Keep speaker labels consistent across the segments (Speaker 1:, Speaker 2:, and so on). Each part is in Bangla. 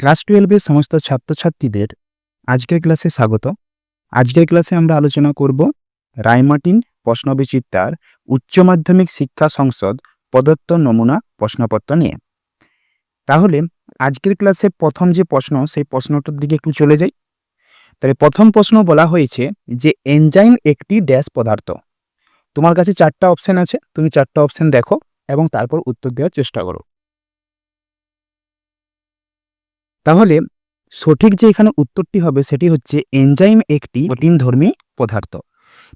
Speaker 1: ক্লাস টুয়েলভের সমস্ত ছাত্রছাত্রীদের আজকের ক্লাসে স্বাগত। আজকের ক্লাসে আমরা আলোচনা করব রায়মার্টিন প্রশ্নবিচিত্রার উচ্চ মাধ্যমিক শিক্ষা সংসদ প্রদত্ত নমুনা প্রশ্নপত্র নিয়ে। তাহলে আজকের ক্লাসে প্রথম যে প্রশ্ন, সেই প্রশ্নটার দিকে একটু চলে যাই। তাহলে প্রথম প্রশ্ন বলা হয়েছে যে এনজাইম একটি ড্যাশ পদার্থ। তোমার কাছে চারটা অপশন আছে, তুমি চারটা অপশন দেখো এবং তারপর উত্তর দেওয়ার চেষ্টা করো। তাহলে সঠিক যে এখানে উত্তরটি হবে সেটি হচ্ছে এনজাইম একটি প্রোটিনধর্মী পদার্থ।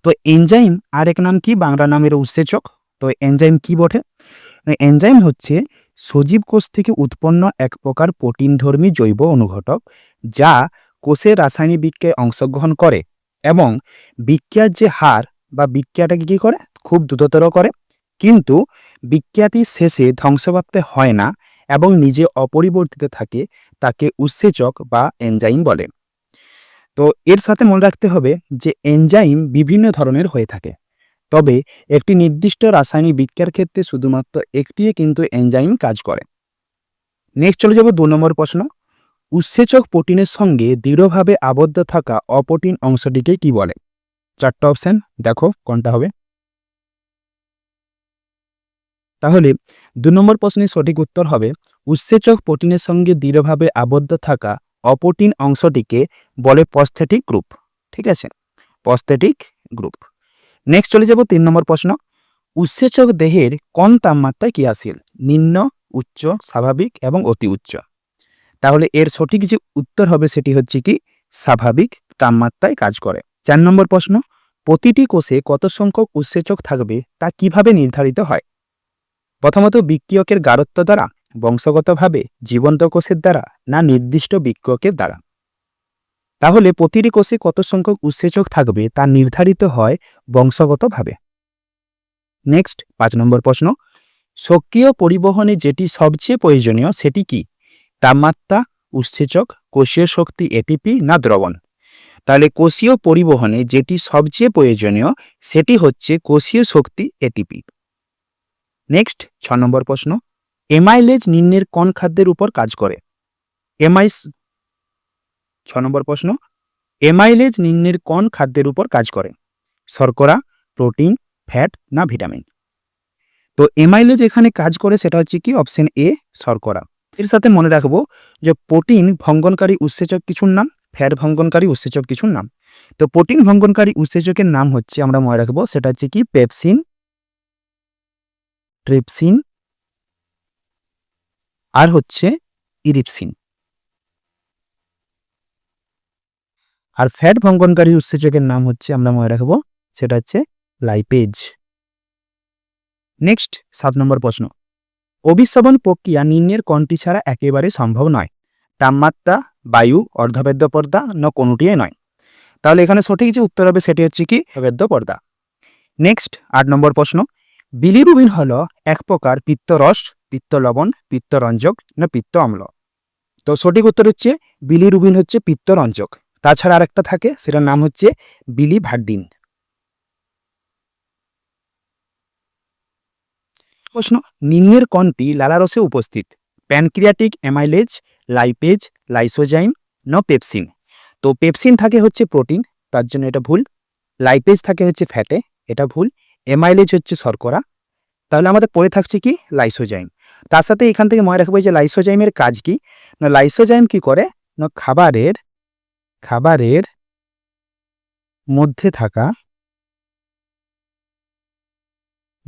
Speaker 1: তো এনজাইম আর এক নাম কি? বাংলা নামের উৎসেচক। তো এনজাইম কি বটে? এনজাইম হচ্ছে সজীব কোষ থেকে উৎপন্ন এক প্রকার প্রোটিনধর্মী জৈব অনুঘটক যা কোষের রাসায়নিক বিক্রিয়ায় অংশগ্রহণ করে এবং বিক্রিয়ার যে হার বা বিক্রিয়াটাকে কী করে? খুব দ্রুততর করে। কিন্তু বিক্রিয়াটি শেষে ধ্বংসপ্রাপ্ত হয় না। এবং নিজে অপরিবর্তিত থাকে, তাকে উৎসেচক বা এনজাইম বলে। তো এর সাথে মনে রাখতে হবে যে এনজাইম বিভিন্ন ধরনের হয়ে থাকে। তবে একটি নির্দিষ্ট রাসায়নিক বিক্রিয়ার ক্ষেত্রে শুধুমাত্র একটিই কিন্তু এনজাইম কাজ করে। নেক্সট চলে যাব দু নম্বর প্রশ্ন। উৎসেচক প্রোটিনের সঙ্গে দৃঢ়ভাবে আবদ্ধ থাকা অপ্রোটিন অংশটিকে কি বলে? চারটা অপশন, দেখো কোনটা হবে। তাহলে দু নম্বর প্রশ্নের সঠিক উত্তর হবে, উৎসেচক প্রোটিনের সঙ্গে দৃঢ়ভাবে আবদ্ধ থাকা অপ্রোটিন অংশটিকে বলে পস্থেটিক গ্রুপ ঠিক আছে? পস্থেটিক গ্রুপ নেক্সট চলে যাব তিন নম্বর প্রশ্ন, উৎসেচক দেহের কোন তাপমাত্রায় ক্রিয়াশীল? নিম্ন, উচ্চ, স্বাভাবিক এবং অতি উচ্চ? তাহলে এর সঠিক যে উত্তর হবে সেটি হচ্ছে কি? স্বাভাবিক তাপমাত্রায় কাজ করে। চার নম্বর প্রশ্ন, প্রতিটি কোষে কত সংখ্যক উৎসেচক থাকবে তা কীভাবে নির্ধারিত হয়? প্রথমত বিক্রিয়কের গারত্ব দ্বারা, বংশগতভাবে জীবন্ত কোষের দ্বারা না নির্দিষ্ট বিক্রিয়কের দ্বারা। তাহলে প্রতিটি কোষে কত সংখ্যক উৎসেচক থাকবে তা নির্ধারিত হয় বংশগতভাবে। নেক্সট, পাঁচ নম্বর প্রশ্ন। সক্রিয় পরিবহনে যেটি সবচেয়ে প্রয়োজনীয় সেটি কি? তাপমাত্রা, উৎসেচক, কোষীয় শক্তি এটিপি না দ্রবণ? তাহলে কোষীয় পরিবহনে যেটি সবচেয়ে প্রয়োজনীয় সেটি হচ্ছে কোষীয় শক্তি এটিপি নেক্সট ছ নম্বর প্রশ্ন। এমাইলেজ নিম্নের কোন খাদ্যের উপর কাজ করে? এমাইস ছ নম্বর প্রশ্ন। এমাইলেজ নিম্নের কোন খাদ্যের উপর কাজ করে? শর্করা, প্রোটিন, ফ্যাট না ভিটামিন? তো এমাইলেজ এখানে কাজ করে সেটা হচ্ছে কি? অপশন এ শর্করা। এর সাথে মনে রাখব যে প্রোটিন ভঙ্গনকারী উৎসেচক কিছুর নাম, ফ্যাট ভঙ্গনকারী উৎসেচক কিছুর নাম। তো প্রোটিন ভঙ্গনকারী উৎসেচকের নাম হচ্ছে, আমরা মনে রাখব, সেটা হচ্ছে কি? পেপসিন ট্রিপসিন আর হচ্ছে ইরিপসিন আর ফ্যাট ভঙ্গনকারী উৎসেচকের নাম হচ্ছে, আমরা মনে রাখব, সেটা হচ্ছে লাইপেজ নেক্সট সাত নম্বর প্রশ্ন। অভিশ্রবণ প্রক্রিয়া নিম্নের কোনটি ছাড়া একেবারে সম্ভব নয়? তাপমাত্রা, বায়ু, অর্ধবেদ্য পর্দা, না কোনোটিই নয়? তাহলে এখানে সঠিক যে উত্তর হবে, সেটি হচ্ছে কি? বেদ্য পর্দা। নেক্সট আট নম্বর প্রশ্ন। বিলিরুবিন হল এক প্রকার পিত্তরস পিত্ত লবণ পিত্তরঞ্জক না পিত্ত অম্ল তো সঠিক উত্তর হচ্ছে বিলিরুবিন হচ্ছে পিত্তরঞ্জক। তাছাড়া আরেকটা থাকে, সেটার নাম হচ্ছে বিলিভার্ডিন প্রশ্ন, নিম্নের কোনটি লালারসে উপস্থিত? প্যানক্রিয়াটিক অ্যামাইলেজ, লাইপেজ, লাইসোজাইম ন পেপসিন? তো পেপসিন থাকে হচ্ছে প্রোটিন, তার জন্য এটা ভুল। লাইপেজ থাকে হচ্ছে ফ্যাটে, এটা ভুল। এমাইলেজ হচ্ছে শর্করা। তাহলে আমাদের পড়ে থাকছে কি? লাইসোজাইম তার সাথে এখান থেকে মনে রাখব যে লাইসোজাইমের কাজ কি? না লাইসোজাইম কি করে? না, খাবারের খাবারের মধ্যে থাকা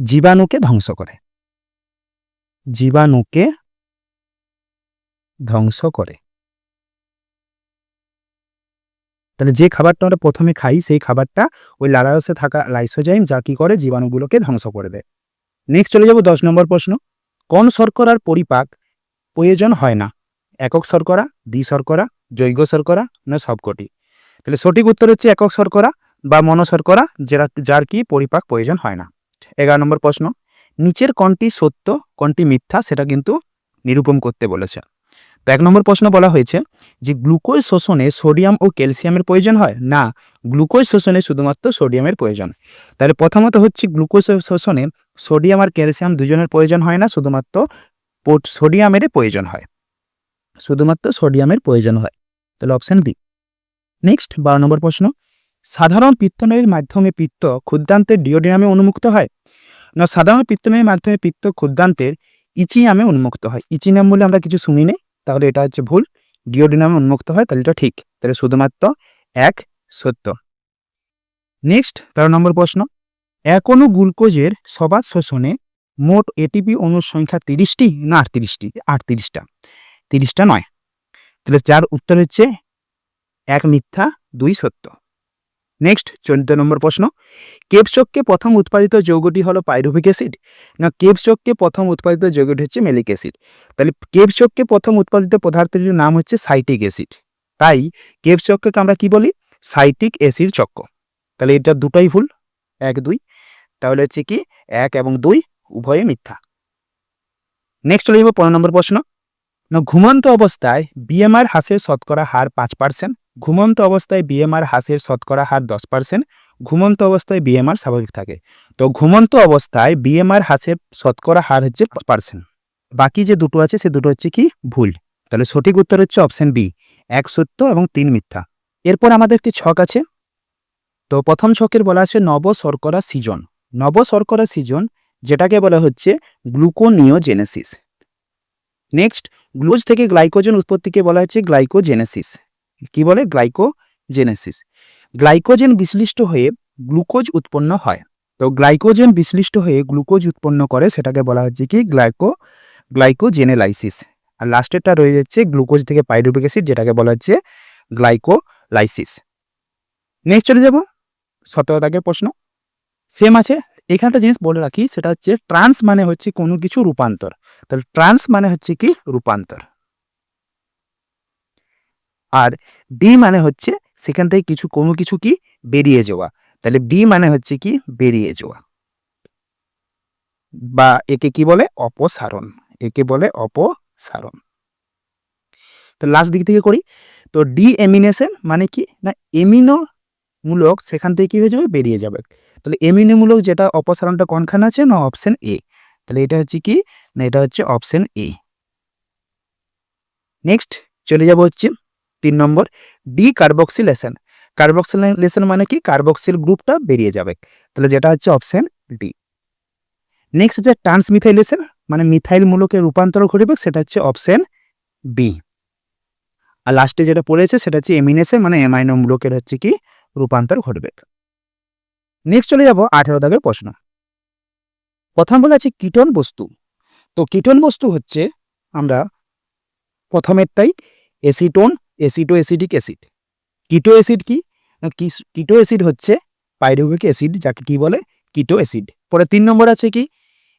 Speaker 1: জীবাণুকে ধ্বংস করে। জীবাণুকে ধ্বংস করে। তাহলে যে খাবারটা আমরা প্রথমে খাই, সেই খাবারটা ওই লালারসে থাকা লাইসোজাইম যা কি করে জীবাণুগুলোকে ধ্বংস করে দেয়। নেক্সট চলে যাব দশ নম্বর প্রশ্ন। কোন শর্করার পরিপাক প্রয়োজন হয় না? একক শর্করা দ্বি শর্করা জৈব শর্করা না সবকটি? তাহলে সঠিক উত্তর হচ্ছে একক শর্করা বা মনোশর্করা যেটা যার কি পরিপাক প্রয়োজন হয় না। এগারো নম্বর প্রশ্ন। নিচের কোনটি সত্য, কোনটি মিথ্যা সেটা কিন্তু নিরূপণ করতে বলেছে। তো এক নম্বর প্রশ্ন বলা হয়েছে যে গ্লুকোজ শোষণে সোডিয়াম ও ক্যালসিয়ামের প্রয়োজন হয়? না, গ্লুকোজ শোষণে শুধুমাত্র সোডিয়ামের প্রয়োজন। তাহলে প্রথমত হচ্ছে গ্লুকোজ শোষণে সোডিয়াম আর ক্যালসিয়াম দুজনের প্রয়োজন হয় না, শুধুমাত্র সোডিয়ামের প্রয়োজন হয়। শুধুমাত্র সোডিয়ামের প্রয়োজন হয়। তাহলে অপশন বি। নেক্সট, বারো নম্বর প্রশ্ন। সাধারণ পিত্তনলীর মাধ্যমে পিত্ত ক্ষুদ্রান্তের ডিওডিনামে উন্মুক্ত হয়? না, সাধারণ পিত্তনলীর মাধ্যমে পিত্ত ক্ষুদ্রান্তের ইচিয়ামে উন্মুক্ত হয়। ইচিনাম বলে আমরা কিছু শুনি নেই তাহলে এটা হচ্ছে ভুল। ডিওডিনাম উন্মুক্ত হয়, তাহলে এটা ঠিক। তাহলে শুধুমাত্র এক সত্য। নেক্সট তেরো নম্বর প্রশ্ন। এখনও গ্লুকোজের সবার শোষণে মোট এটিপি অণুর সংখ্যা তিরিশটি না আটত্রিশটি? আটত্রিশটা। তিরিশটা নয়। তাহলে যার উত্তর হচ্ছে এক মিথ্যা, দুই সত্য। নেক্সট চোদ্দ নম্বর প্রশ্ন। কেপচককে প্রথম উৎপাদিত যৌগটি হলো পাইরুভিক অ্যাসিড? না কেপচককে প্রথম উৎপাদিত যৌগটি হচ্ছে মেলিক অ্যাসিড। তাহলে কেপচককে প্রথম উৎপাদিত পদার্থটির নাম হচ্ছে সাইটিক অ্যাসিড। তাই কেপচককে আমরা কি বলি? সাইটিক অ্যাসিড চক্র। তাহলে এটা দুটাই ভুল। এক, দুই। তাহলে হচ্ছে কি? এক এবং দুই উভয়ে মিথ্যা। নেক্সট চলে যাব পনেরো নম্বর প্রশ্ন। না, ঘুমন্ত অবস্থায় বিএমআর হ্রাসের শতকরা হার পাঁচ পার্সেন্ট ঘুমন্ত অবস্থায় বিএমআর হ্রাসের শতকরা হার দশ পার্সেন্ট ঘুমন্ত অবস্থায় বিএমআর স্বাভাবিক থাকে। তো ঘুমন্ত অবস্থায় বিএমআর হ্রাসের শতকরা হার হচ্ছে পার্সেন্ট বাকি যে দুটো আছে, সে দুটো হচ্ছে কি? ভুল। তাহলে সঠিক উত্তর হচ্ছে অপশন বি এক সত্য এবং তিন মিথ্যা। এরপর আমাদের একটি ছক আছে। তো প্রথম ছকের বলা আছে নব শর্করা সিজন। নব শর্করা সিজন, যেটাকে বলা হচ্ছে গ্লুকোনিওজেনেসিস। নেক্সট গ্লুজ থেকে গ্লাইকোজেন উৎপত্তিকে বলা হচ্ছে গ্লাইকোজেনেসিস। কি বলে? গ্লাইকোজেনেসিস। গ্লাইকোজেন বিশ্লিষ্ট হয়ে গ্লুকোজ উৎপন্ন হয়। তো গ্লাইকোজেন বিশ্লিষ্ট হয়ে গ্লুকোজ উৎপন্ন করে সেটাকে বলা হচ্ছে কি? গ্লাইকো, গ্লাইকোজেনেলাইসিস। আর লাস্টেরটা রয়ে যাচ্ছে গ্লুকোজ থেকে পাইরুবিক অ্যাসিড, যেটাকে বলা হচ্ছে গ্লাইকোলাইসিস। নেক্সট চলে যাব। সতেরো দাগের প্রশ্ন। সেম আছে। এখানে একটা জিনিস বলে রাখি, সেটা হচ্ছে ট্রান্স মানে হচ্ছে কোনো কিছু রূপান্তর। তাহলে ট্রান্স মানে হচ্ছে কি? রূপান্তর। আর ডি মানে হচ্ছে সেখান থেকে কিছু, কোনো কিছু কি বেরিয়ে যাওয়া। তাহলে বি মানে হচ্ছে কি বেরিয়ে যাওয়া। বা একে কি বলে? অপসারণ। একে বলে অপসারণ। তো লাস্ট দিক থেকে করি। তো ডি এমিনেশন মানে কি? না এমিনো মূলক সেখান থেকে কি হয়ে যাবে? বেরিয়ে যাবে। তাহলে এমিনোমূলক যেটা, অপসারণটা কোনখানে আছে? না অপশন এ তাহলে এটা হচ্ছে কি? না, এটা হচ্ছে অপশন এ নেক্সট চলে যাব হচ্ছে তিন নম্বর ডি কার্বক্সিলেশন কার্বক্সিলেশন মানে কি? কার্বক্সিল গ্রুপটা বেরিয়ে যাবে। তাহলে যেটা হচ্ছে অপশন ডি নেক্সট হচ্ছে ট্রান্সমিথাইলেশন মানে মিথাইল মূলকে রূপান্তর ঘটবে, সেটা হচ্ছে অপশন বি আর লাস্টে যেটা পড়েছে, সেটা হচ্ছে এমিনেশন মানে এমাইনো মূলকের হচ্ছে কি? রূপান্তর ঘটবে। নেক্সট চলে যাব আঠেরো দাগের প্রশ্ন। প্রথম বলা আছে কিটন বস্তু। তো কিটন বস্তু হচ্ছে, আমরা প্রথমেরটাই acetone aceto acidic acid keto acid কি? কিটো অ্যাসিড হচ্ছে পাইরুভিক অ্যাসিড যাকে কি বলে? কিটো অ্যাসিড পরে তিন নম্বর আছে কি?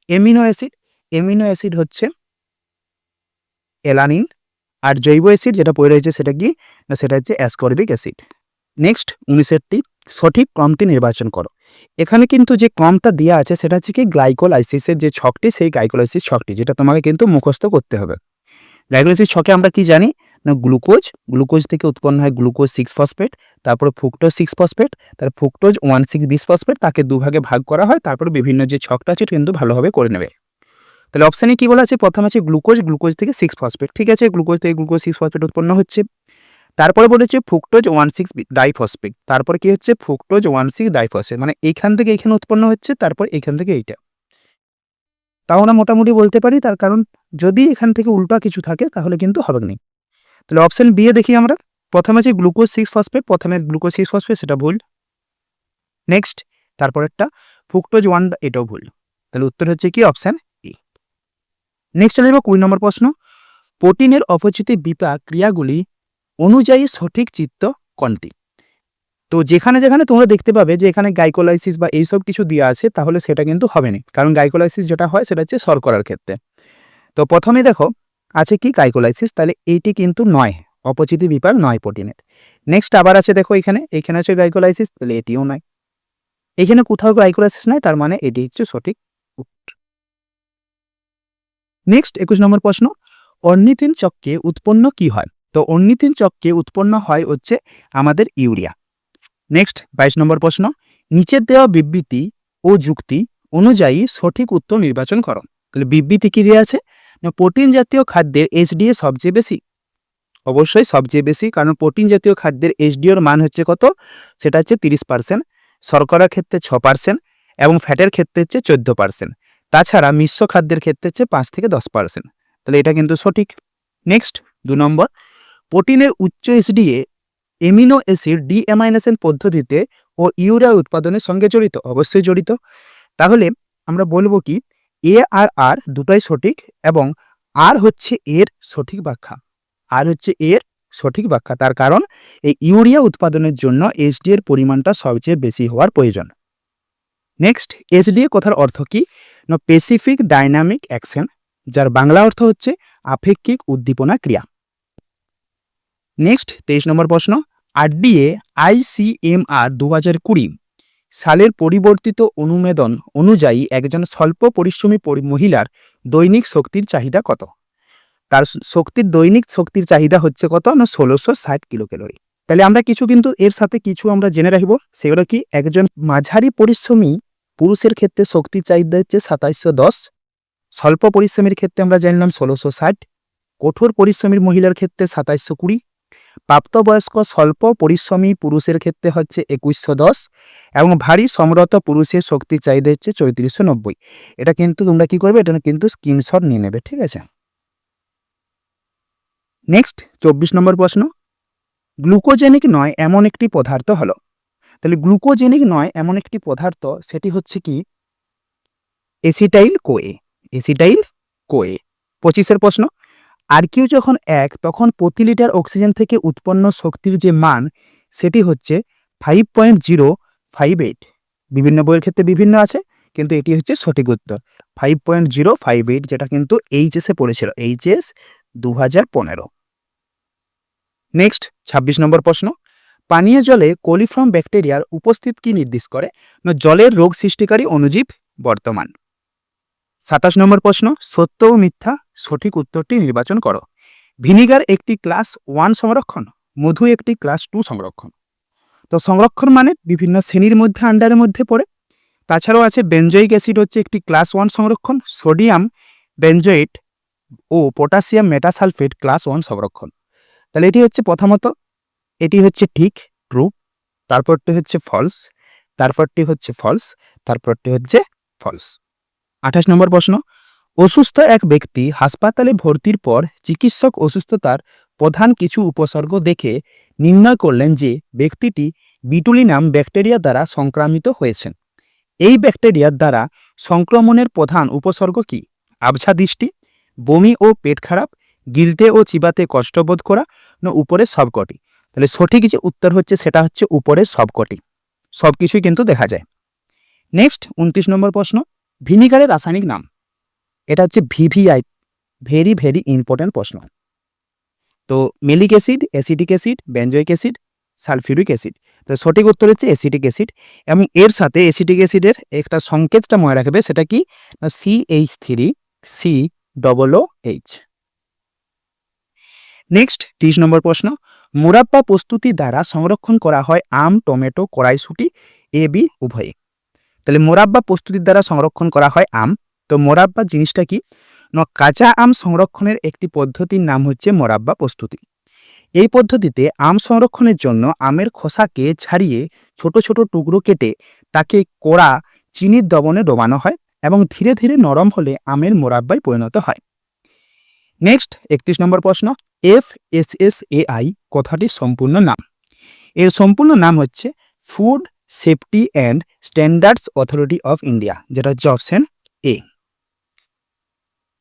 Speaker 1: এমিনো অ্যাসিড এমিনো অ্যাসিড হচ্ছে এলানিন আর জৈব অ্যাসিড যেটা পড়ে রয়েছে সেটা কি? না, সেটা হচ্ছে অ্যাসকর্বিক অ্যাসিড নেক্সট উনিশেরটি সঠিক ক্রমটি নির্বাচন করো। এখানে কিন্তু যে ক্রমটা দেওয়া আছে সেটা হচ্ছে কি গ্লাইকোলাইসিসের যে ছকটি, সেই গ্লাইকোলাইসিস ছকটি, যেটা তোমাকে কিন্তু মুখস্থ করতে হবে। গ্লাইকোলাইসিস ছকে আমরা কি জানি? না গ্লুকোজ গ্লুকোজ থেকে উৎপন্ন হয় গ্লুকোজ সিক্স ফসফেট তারপরে ফুকটোজ সিক্স ফসফেট তার fructose one six bisphosphate তাকে দুভাগে ভাগ করা হয়, তারপরে বিভিন্ন যে ছকটা আছে কিন্তু ভালোভাবে করে নেবে। তাহলে অপশানে কি বলা আছে? প্রথম আছে গ্লুকোজ গ্লুকোজ থেকে সিক্স ফসফেট ঠিক আছে? গ্লুকোজ থেকে গ্লুকোজ সিক্স ফসফেট উৎপন্ন হচ্ছে। তারপরে বলেছে ফুকটোজ ওয়ান সিক্স ডাইফসফেট তারপরে কি হচ্ছে? ফুকটোজ ওয়ান সিক্স ডাইফসফেট মানে এইখান থেকে এইখানে উৎপন্ন হচ্ছে, তারপর এখান থেকে এইটা। তাও আমরা মোটামুটি বলতে পারি, তার কারণ যদি এখান থেকে উল্টা কিছু থাকে তাহলে কিন্তু হবে না। তাহলে অপশান বি এ দেখি আমরা। প্রথমে আছে গ্লুকোজ সিক্স ফসফেট প্রথমে গ্লুকোজ সিক্স ফসফেট সেটা ভুল। নেক্সট তারপরেরটা ফুকটোজ ওয়ান এটাও ভুল। তাহলে উত্তর হচ্ছে কি? অপশান ই নেক্সট চলে যাব কুড়ি নম্বর প্রশ্ন। প্রোটিনের অপচিত বিপাক ক্রিয়াগুলি অনুযায়ী সঠিক চিত্ত কোনটি? তো যেখানে যেখানে তোমরা দেখতে পাবে যে এখানে গাইকোলাইসিস বা এইসব কিছু দেওয়া আছে, তাহলে সেটা কিন্তু হবে না। কারণ গাইকোলাইসিস যেটা হয়, সেটা হচ্ছে শর্করার ক্ষেত্রে। তো প্রথমে দেখো, আছে কি গাইকোলাইসিস তাহলে এইটি কিন্তু নয়, অপচিতি বিপার নয় প্রোটিনের। নেক্সট আবার আছে দেখো এখানে এখানে আছে গাইকোলাইসিস তাহলে এটিও নয়। এখানে কোথাও গাইকোলাইসিস নাই, তার মানে এটি হচ্ছে সঠিক নেক্সট একুশ নম্বর প্রশ্ন অর্নিথিন চক্রে উৎপন্ন কি হয়? তো অর্নিথিন চক্রে উৎপন্ন হয় হচ্ছে আমাদের ইউরিয়া। নেক্সট বাইশ নম্বর প্রশ্ন। নিচের দেওয়া বিবৃতি ও যুক্তি অনুযায়ী সঠিক উত্তর নির্বাচন করো। তাহলে বিবৃতি কি দেওয়া আছে? প্রোটিন জাতীয় খাদ্যের এইচডিএ সবচেয়ে বেশি। অবশ্যই সবচেয়ে বেশি, কারণ প্রোটিন জাতীয় খাদ্যের এইচডিওর মান হচ্ছে কত? সেটা হচ্ছে তিরিশ পার্সেন্ট। শর্করার ক্ষেত্রে ছ পার্সেন্ট এবং ফ্যাটের ক্ষেত্রে হচ্ছে চোদ্দ পার্সেন্ট। তাছাড়া মিশ্র খাদ্যের ক্ষেত্রে হচ্ছে পাঁচ থেকে দশ পার্সেন্ট। তাহলে এটা কিন্তু সঠিক। নেক্সট দু নম্বর। প্রোটিনের উচ্চ এসডিএ এমিনো অ্যাসিড ডিএমাইনেশন পদ্ধতিতে ও ইউরিয়া উৎপাদনের সঙ্গে জড়িত, অবশ্যই জড়িত। তাহলে আমরা বলব কি এ আর আর দুটাই সঠিক এবং আর হচ্ছে এর সঠিক ব্যাখ্যা। আর হচ্ছে এর সঠিক ব্যাখ্যা, তার কারণ এই ইউরিয়া উৎপাদনের জন্য এসডি এর পরিমাণটা সবচেয়ে বেশি হওয়ার প্রয়োজন। নেক্সট এসডিএ কথার অর্থ কি? না পেসিফিক ডাইনামিক অ্যাকশন যার বাংলা অর্থ হচ্ছে আপেক্ষিক উদ্দীপনা ক্রিয়া। নেক্সট তেইশ নম্বর প্রশ্ন আরডিএ আইসিএমআর দু হাজার কুড়ি, সালের পরিবর্তিত অনুমোদন অনুযায়ী একজন স্বল্প পরিশ্রমী মহিলার দৈনিক শক্তির চাহিদা কত? তার শক্তির দৈনিক শক্তির চাহিদা হচ্ছে কত? না, ষোলোশো ষাট কিলো ক্যালোরি তাহলে আমরা কিছু কিন্তু এর সাথে কিছু আমরা জেনে রাখব, সেগুলো কি? একজন মাঝারি পরিশ্রমী পুরুষের ক্ষেত্রে শক্তির চাহিদা হচ্ছে সাতাইশশো দশ, স্বল্প পরিশ্রমের ক্ষেত্রে আমরা জানলাম ষোলোশো ষাট, কঠোর পরিশ্রমীর মহিলার ক্ষেত্রে সাতাইশশো কুড়ি প্রাপ্তবয়স্ক স্বল্প পরিশ্রমী পুরুষের ক্ষেত্রে হচ্ছে একুশশো দশ এবং ভারী সমরত পুরুষের শক্তির চাহিদা হচ্ছে চৌত্রিশশো নব্বই। এটা কিন্তু তোমরা কি করবে? এটা কিন্তু স্ক্রিনশট নিয়ে নেবে, ঠিক আছে? নেক্সট চব্বিশ নম্বর প্রশ্ন। গ্লুকোজেনিক নয় এমন একটি পদার্থ হলো। তাহলে গ্লুকোজেনিক নয় এমন একটি পদার্থ, সেটি হচ্ছে কি? এসিটাইল কোয়ে এসিটাইল কোয়ে পঁচিশের প্রশ্ন। আর কিউ যখন এক, তখন প্রতি লিটার অক্সিজেন থেকে উৎপন্ন শক্তির যে মান, সেটি হচ্ছে five point zero five eight বিভিন্ন বইয়ের ক্ষেত্রে বিভিন্ন আছে, কিন্তু এটি হচ্ছে সঠিক উত্তর। Five point zero five eight যেটা কিন্তু এইচএসে পড়েছিল। এইচএস দু হাজার পনেরো। নেক্সট ছাব্বিশ নম্বর প্রশ্ন। পানীয় জলে কোলিফর্ম ব্যাকটেরিয়ার উপস্থিত কি নির্দেশ করে? না, জলের রোগ সৃষ্টিকারী অণুজীব বর্তমান। সাতাশ নম্বর প্রশ্ন, সত্য ও মিথ্যা সঠিক উত্তরটি নির্বাচন করো। ভিনিগার একটি ক্লাস ওয়ান সংরক্ষণ, মধু একটি ক্লাস টু সংরক্ষণ। তো সংরক্ষণ মানে বিভিন্ন শ্রেণির মধ্যে আন্ডারের মধ্যে পড়ে। তাছাড়াও আছে বেঞ্জয়িক অ্যাসিড হচ্ছে একটি ক্লাস ওয়ান সংরক্ষণ, সোডিয়াম বেঞ্জয়েট ও পটাশিয়াম মেটাসালফেট ক্লাস ওয়ান সংরক্ষণ। তাহলে এটি হচ্ছে প্রথমত, এটি হচ্ছে ঠিক ট্রু তারপরটি হচ্ছে ফলস তারপরটি হচ্ছে ফলস তারপরটি হচ্ছে ফলস আঠাশ নম্বর প্রশ্ন অসুস্থ এক ব্যক্তি হাসপাতালে ভর্তির পর চিকিৎসক অসুস্থতার প্রধান কিছু উপসর্গ দেখে নির্ণয় করলেন যে ব্যক্তিটি বিটুলিনাম ব্যাকটেরিয়া দ্বারা সংক্রামিত হয়েছেন। এই ব্যাকটেরিয়ার দ্বারা সংক্রমণের প্রধান উপসর্গ কি? আবছা দৃষ্টি, বমি ও পেট খারাপ, গিলতে ও চিবাতে কষ্টবোধ করা, না উপরের সবকটি? তাহলে সঠিক যে উত্তর হচ্ছে সেটা হচ্ছে উপরের সবকটি। সব কিছুই কিন্তু দেখা যায়। নেক্সট, উনত্রিশ নম্বর প্রশ্ন, ভিনিগারের রাসায়নিক নাম। এটা হচ্ছে ভিভিআই ভেরি ভেরি ইম্পর্ট্যান্ট প্রশ্ন। তো malic acid acidic acid benzoic acid, sulphuric acid. তো সঠিক উত্তর হচ্ছে অ্যাসিডিক অ্যাসিড। এবং এর সাথে অ্যাসিডিক অ্যাসিডের একটা সংকেতটা মনে রাখবে, সেটা কি? C H three C double O H next তিরিশ নম্বর প্রশ্ন। মুরাব্বা প্রস্তুতি দ্বারা সংরক্ষণ করা হয় আম, টমেটো, কড়াইশুটি, এ, বি, উভয়ে। তাহলে মোরাব্বা প্রস্তুতির দ্বারা সংরক্ষণ করা হয় আম। তো মোরাব্বা জিনিসটা কি? না, কাঁচা আম সংরক্ষণের একটি পদ্ধতির নাম হচ্ছে মোরাব্বা প্রস্তুতি। এই পদ্ধতিতে আম সংরক্ষণের জন্য আমের খোসাকে ছাড়িয়ে ছোট ছোট টুকরো কেটে তাকে কোড়া, চিনির দবনে ডোবানো হয় এবং ধীরে ধীরে নরম হলে আমের মোরাব্বায় পরিণত হয়। নেক্সট, একত্রিশ নম্বর প্রশ্ন, F S S A I কথাটির সম্পূর্ণ নাম। এর সম্পূর্ণ নাম হচ্ছে food safety and standards authority of India যেটা হচ্ছে অপশন এ।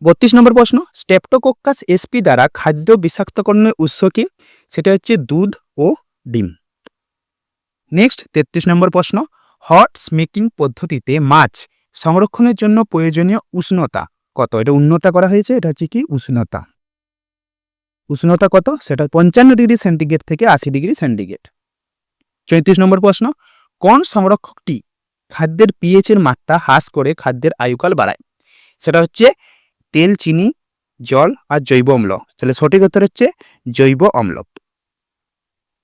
Speaker 1: বত্রিশ নম্বর প্রশ্ন স্টেপটোকোক্কাস এসপি দ্বারা খাদ্য বিষাক্তকরণের উৎস কি? সেটা হচ্ছে দুধ ও ডিম। নেক্সট, তেত্রিশ নম্বর প্রশ্ন, হট স্মেকিং পদ্ধতিতে মাছ সংরক্ষণের জন্য প্রয়োজনীয় উষ্ণতা কত? এটা উন্নতা করা হয়েছে, এটা হচ্ছে কি? উষ্ণতা। উষ্ণতা কত? সেটা পঞ্চান্ন ডিগ্রি সেন্টিগ্রেড থেকে আশি ডিগ্রি সেন্টিগ্রেড। চৌত্রিশ নম্বর প্রশ্ন, কোন সংরক্ষকটি খাদ্যের পিএইচ এর মাত্রা হ্রাস করে খাদ্যের আয়ুকাল বাড়ায়? সেটা হচ্ছে তেল, চিনি, জল আর জৈব অম্ল। তাহলে সঠিক উত্তর হচ্ছে জৈব অম্ল।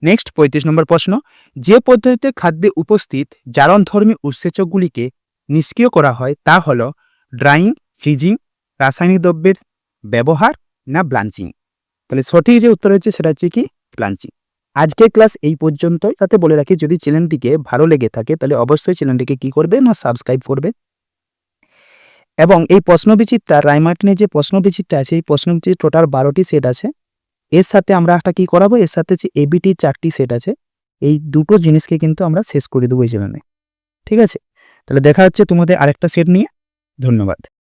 Speaker 1: নেক্সট পঁয়ত্রিশ নম্বর প্রশ্ন। যে পদ্ধতিতে খাদ্যে উপস্থিত জারণধর্মী উৎসেচকগুলিকে নিষ্ক্রিয় করা হয় তা হল ড্রাইং ফ্রিজিং রাসায়নিক দ্রব্যের ব্যবহার না ব্লাঞ্চিং তাহলে সঠিক যে উত্তর হচ্ছে সেটা হচ্ছে কি ব্লাঞ্চিং আজকের ক্লাস এই পর্যন্তই। তাতে বলে রাখি, যদি চ্যানেলটিকে ভালো লেগে থাকে, তাহলে অবশ্যই চ্যানেলটিকে কি করবে না সাবস্ক্রাইব করবে? এবং এই প্রশ্নবিচিত্রা রায়মার্টিনের যে প্রশ্নবিচিত্রা আছে, এই প্রশ্নবিচিত্র টোটাল বারোটি সেট আছে। এর সাথে আমরা একটা কি করাবো? এর সাথে যে এবিটি চারটি সেট আছে। এই দুটো জিনিসকে কিন্তু আমরা শেষ করে দেবো এই জন্য। ঠিক আছে? তাহলে দেখা হচ্ছে তোমাদের আরেকটা সেট নিয়ে। ধন্যবাদ।